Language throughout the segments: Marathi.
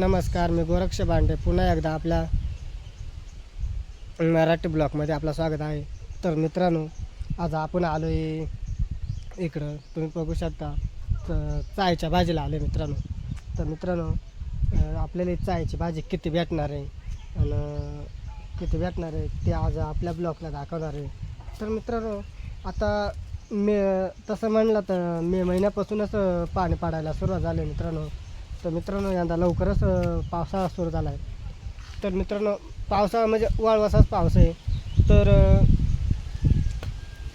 नमस्कार मी गोरक्ष बांडे पुन्हा एकदा आपल्या मराठी ब्लॉकमध्ये आपलं स्वागत आहे. तर मित्रांनो आज आपण आलो आहे इकडं. तुम्ही बघू शकता तर चायच्या भाजीला आलो मित्रांनो. तर मित्रांनो आपल्याला चायची भाजी किती भेटणार आहे आणि किती भेटणार आहे ते आज आपल्या ब्लॉकला दाखवणार आहे. तर मित्रांनो आता मे तसं म्हणलं तर मे महिन्यापासूनच पाणी पाडायला सुरुवात झाली मित्रांनो. तर मित्रांनो यंदा लवकरच पावसाळा सुरू झाला आहे तर मित्रांनो पावसाळा म्हणजे वाळवासाच पाऊस आहे. तर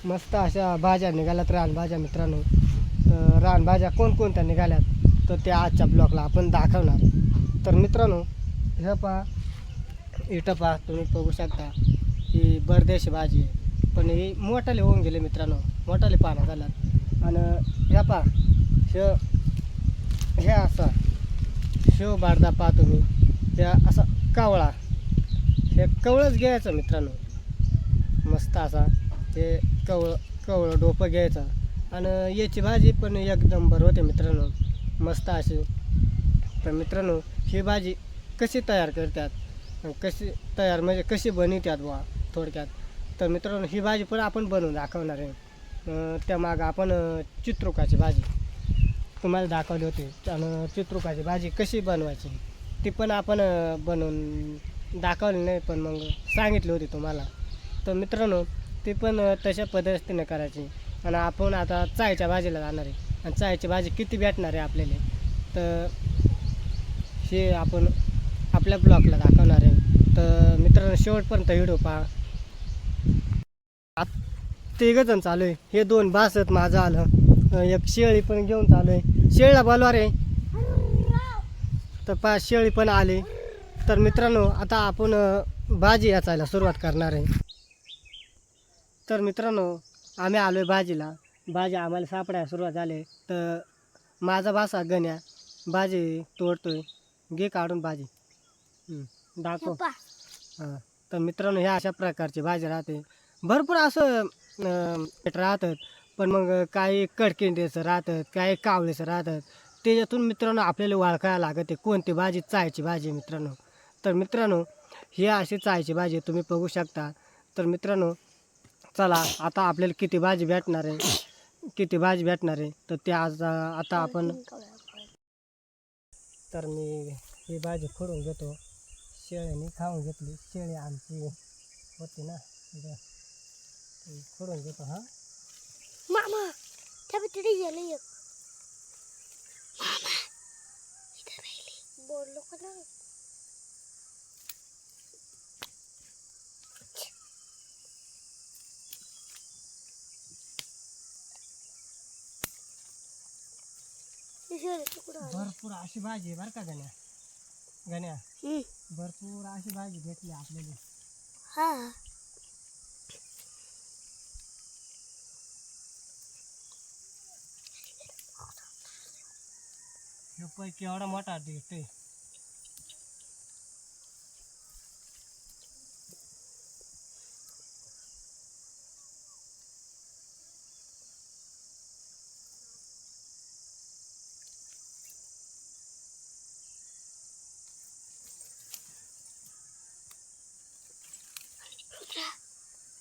मस्त अशा भाज्या निघाल्यात रानभाज्या मित्रांनो. रानभाज्या कोणकोणत्या निघाल्यात तर त्या आजच्या ब्लॉकला आपण दाखवणार. तर मित्रांनो ह्या पहा. इथं पहा तुम्ही बघू शकता. ही बरदेशी भाजी आहे. पण ही मोठाले होऊन गेले मित्रांनो. मोठाले पानं झाल्यात. आणि ह्या पहा. हे शिव बारदा पातुरू तुम्ही असा कावळा. हे कवळच घ्यायचं मित्रांनो. मस्त असा हे कवळ कवळं डोपं घ्यायचं. आणि याची भाजी पण एकदम बरं होते मित्रांनो. मस्त अशी. तर मित्रांनो ही भाजी कशी तयार करतात? कशी तयार म्हणजे कशी बनवतात बुवा थोडक्यात? तर मित्रांनो ही भाजी पण आपण बनवून दाखवणार आहे. त्यामागं आपण चित्रुकाची भाजी. तुम्हाला दाखवले होते. आणि चित्रुकाची भाजी कशी बनवायची? ती पण आपण बनवून दाखवली नाही पण मग सांगितली होती तुम्हाला. तर मित्रांनो ती पण तशा पद्धतीने करायची. आणि आपण आता चायच्या भाजीला जाणार आहे. आणि चायची भाजी किती भेटणार आहे आपल्याला? तर हे आपण आपल्या ब्लॉगला दाखवणार आहे. तर मित्रांनो शेवटपर्यंत व्हिडिओ पहा. तिघ जण चालू आहे. हे दोन भास आहेत माझं आलं. एक शेळी पण घेऊन चालू आहे शेळीला बोलवा रे तर पा शेळी पण आली. तर मित्रांनो आता आपण भाजी याचायला सुरुवात करणार आहे. तर मित्रांनो आम्ही आलो आहे भाजीला. भाजी आम्हाला सापडायला सुरुवात झाली. तर माझा भासा गण्या भाजी तोडतोय. घे काढून भाजी. दाखव. हां तर मित्रांनो ह्या अशा प्रकारची भाजी राहते. भरपूर असं राहतात. पण मग काही कडकिंडीचं राहतात काही कावळीचं राहतात त्याच्यातून मित्रांनो आपल्याला ओळखायला लागत. आहे कोणती भाजी? चायची भाजी आहे मित्रांनो. तर मित्रांनो ही अशी चायची भाजी तुम्ही बघू शकता. तर मित्रांनो चला आता आपल्याला किती भाजी भेटणार आहे? किती भाजी भेटणार आहे? तर ते आज आता आपण तर मी ही भाजी फोडून घेतो. शेळीने खाऊन घेतली. शेळी आमची होती ना खोडून फोडून घेतो हां. मामा त्या तिथे गेलं एक मामा इथं राहिली बोललो का ना भरपूर अशी भाजी आहे बरं का गण्या गण्या भरपूर अशी भाजी भेटली आपल्याला हा मोठा दिसतोय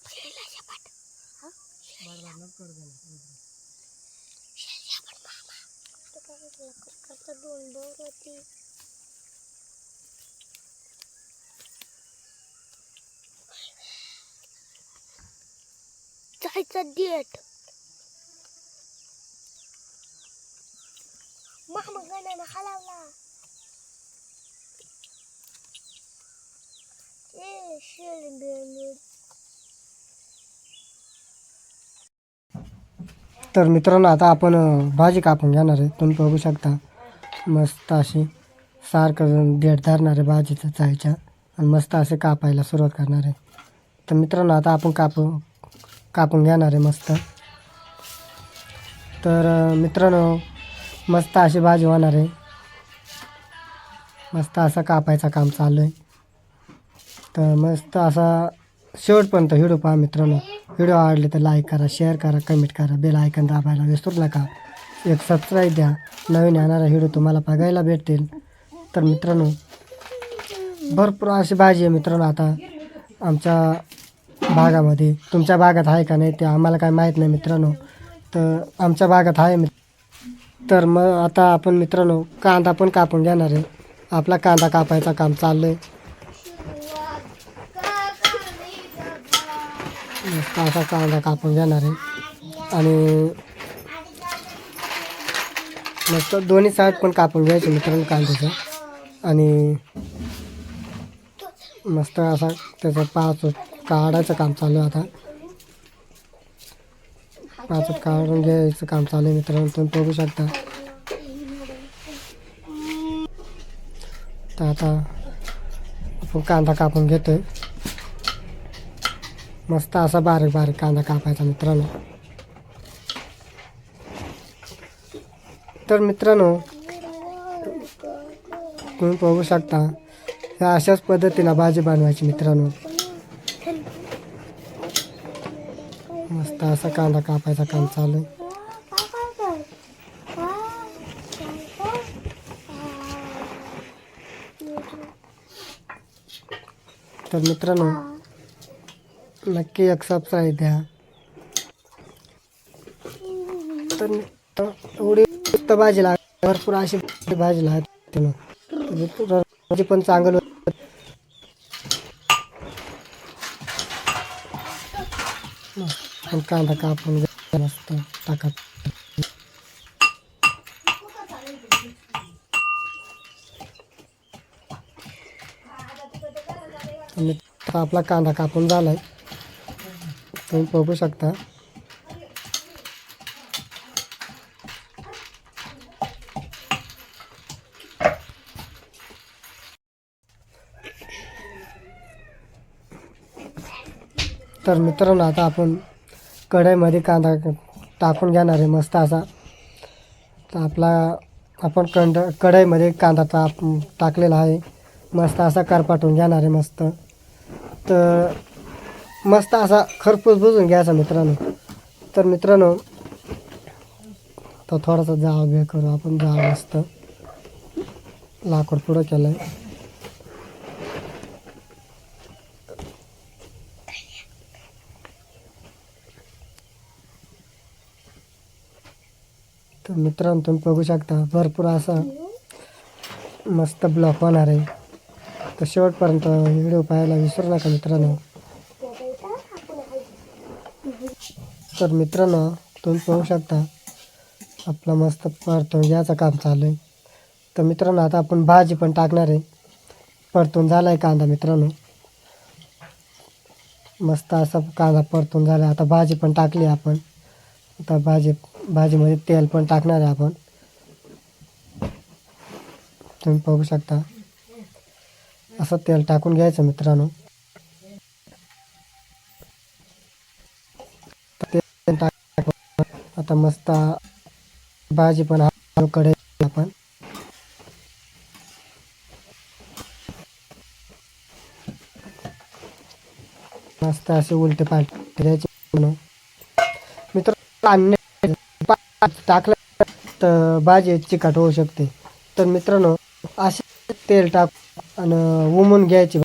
शेळीला झपाट हा? बरोबर नको करू गण्या शेळी आपण मामा तो काय लवकर करता दोन बोर होती जायचं डेट मामा गण्यानं तर मित्रांनो आता आपण भाजी कापून घेणार आहे. तुम्ही बघू शकता. मस्त अशी सारखं देठ धरणार आहे भाजीचं चायच्या आणि मस्त असे कापायला सुरुवात करणार आहे. तर मित्रांनो आता आपण कापू कापून घेणार आहे मस्त. तर मित्रांनो मस्त अशी भाजी होणार आहे. मस्त असा कापायचं काम चालू आहे. तर मस्त असा शेवटपर्यंत हिडू पहा मित्रांनो. व्हिडिओ आवडले तर लाईक करा शेअर करा कमेंट करा बेल आयकन दाबायला विसरू नका. एक सबस्क्राईब द्या. नवीन येणारा व्हिडिओ तुम्हाला बघायला भेटतील. तर मित्रांनो भरपूर अशी भाजी आहे मित्रांनो आता आमच्या भागामध्ये. तुमच्या भागात आहे का नाही ते आम्हाला काय माहीत नाही मित्रांनो. तर आमच्या भागात आहे मित्र तर मग आता आपण मित्रांनो कांदा पण कापून घेणार आहे. आपला कांदा कापायचं काम चाललं आहे मस्त असा कांदा कापून घेणार आहे. आणि मस्त दोन्ही साईड पण कापून घ्यायचे मित्रांनो कांद्याचं आणि मस्त असा त्याचा पाच काढायचं काम चालू आहे आता. पाच काढून घ्यायचं काम चालू आहे मित्रांनो तुम्ही बघू शकता. तर आता आपण कांदा कापून घेतोय. मस्त असा बारीक बारीक कांदा कापायचा मित्रांनो. तर मित्रांनो तुम्ही बघू शकता या अशाच पद्धतीनं भाजी बनवायची मित्रांनो. मस्त असा कांदा कापायचा काम चालू. आहे तर मित्रांनो नक्की एक सबस्क्राईब द्या. तर एवढी भाजी लाग भरपूर अशी भाजी लागते ना. म्हणजे भाजी पण चांगलं कांदा कापून मस्त टाका आपला कांदा कापून झालाय. तुम्ही बघू शकता. तर मित्रांनो आता आपण कढईमध्ये कांदा टाकून घेणार आहे मस्त असा. तर आपला आपण कंड कढईमध्ये कांदा टाक टाकलेला आहे. मस्त असा करपाटून घेणार आहे मस्त. तर मस्त असा खरपूस बुजून घ्यायचा मित्रांनो. तर मित्रांनो तर थोडासा जाव बे करू आपण जाव मस्त. लाकूड पुढं केलं आहे तर मित्रांनो तुम्ही बघू शकता भरपूर असा मस्त ब्लॉक होणार आहे. तर शेवटपर्यंत व्हिडिओ पाहायला विसरू नका मित्रांनो. तर मित्रांनो तुम्ही पाहू शकता आपलं मस्त परतून घ्यायचं काम चालू आहे. तर मित्रांनो आता आपण भाजी पण टाकणार आहे. परतून झाला आहे कांदा मित्रांनो. मस्त असा कांदा परतून झाला आता भाजी पण टाकली आपण. आता भाजी भाजीमध्ये तेल पण टाकणार आहे आपण. तुम्ही पाहू शकता. असं तेल टाकून घ्यायचं मित्रांनो. आता मस्त भाजी पण कडे आपण. मस्त असे उलटे पालटे द्यायचे म्हणून. मित्र टाकलं तर भाजी चिकट होऊ शकते. तर मित्रांनो असे तेल टाक आणि उमून घ्यायची